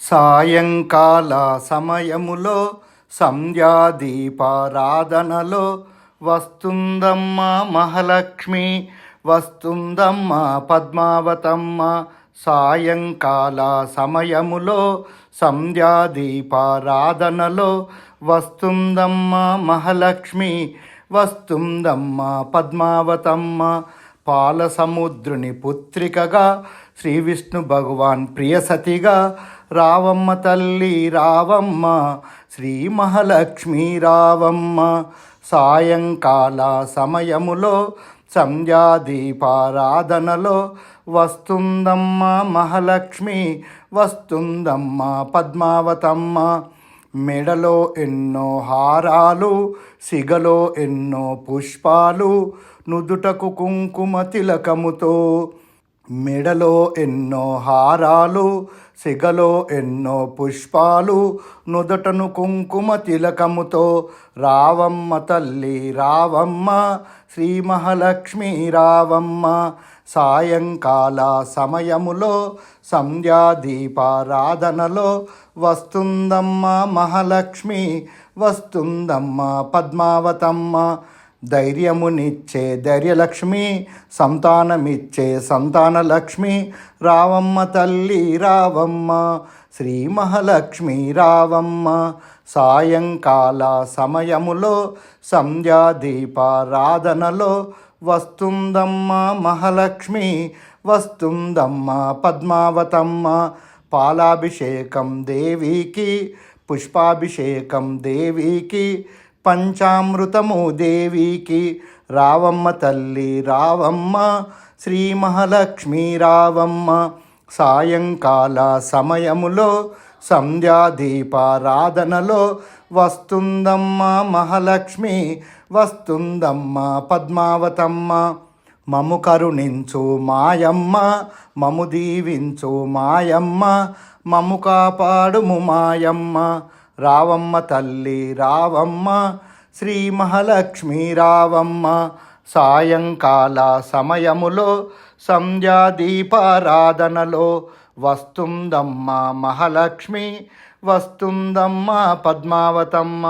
సాయంకాల సమయములో సంధ్యాదీపారాధనలో వస్తుందమ్మ మహాలక్ష్మి వస్తుందమ్మ పద్మావతమ్మ. సాయంకాల సమయములో సంధ్యాదీపారాధనలో వస్తుందమ్మ మహాలక్ష్మి వస్తుందమ్మ పద్మావతమ్మ. పాల సముద్రుని పుత్రికగా శ్రీ విష్ణు భగవాన్ ప్రియసతిగా రావమ్మ తల్లి రావమ్మ శ్రీ మహాలక్ష్మి రావమ్మ. సాయంకాల సమయములో సంధ్యాదీపారాధనలో వస్తుందమ్మ మహాలక్ష్మి వస్తుందమ్మ పద్మావతమ్మ. మెడలో ఎన్నో హారాలు సిగలో ఎన్నో పుష్పాలు నుదుటకు కుంకుమ తిలకముతో మెడలో ఎన్నో హారాలు సిగలో ఎన్నో పుష్పాలు నుదటను కుంకుమ తిలకముతో రావమ్మ తల్లి రావమ్మ శ్రీ మహాలక్ష్మి రావమ్మ సాయంకాల సమయములో సంధ్యాదీపారాధనలో వస్తుందమ్మ మహాలక్ష్మి వస్తుందమ్మ పద్మావతమ్మ ధైర్యమునిచ్చే ధైర్యలక్ష్మి సంతానమిచ్చే సంతానలక్ష్మి రావమ్మ తల్లి రావమ్మ శ్రీ మహాలక్ష్మి రావమ్మ. సాయంకాల సమయములో సంధ్యాదీపారాధనలో వస్తుందమ్మ మహాలక్ష్మి వస్తుందమ్మ పద్మావతమ్మ. పాలాభిషేకం దేవికి పుష్పాభిషేకం దేవికి పంచామృతము దేవికి. రావమ్మ తల్లి రావమ్మ శ్రీ మహాలక్ష్మి రావమ్మ. సాయంకాల సమయములో సంధ్యాదీపారాధనలో వస్తుందమ్మ మహాలక్ష్మి వస్తుందమ్మ పద్మావతమ్మ. మము కరుణించు మాయమ్మ మము దీవించు మాయమ్మ మము కాపాడుము మాయమ్మ. రావమ్మ తల్లి రావమ్మ శ్రీ మహాలక్ష్మి రావమ్మ సాయంకాల సమయములో సంధ్యాదీపారాధనలో వస్తుందమ్మ మహాలక్ష్మి వస్తుందమ్మ పద్మావతమ్మ.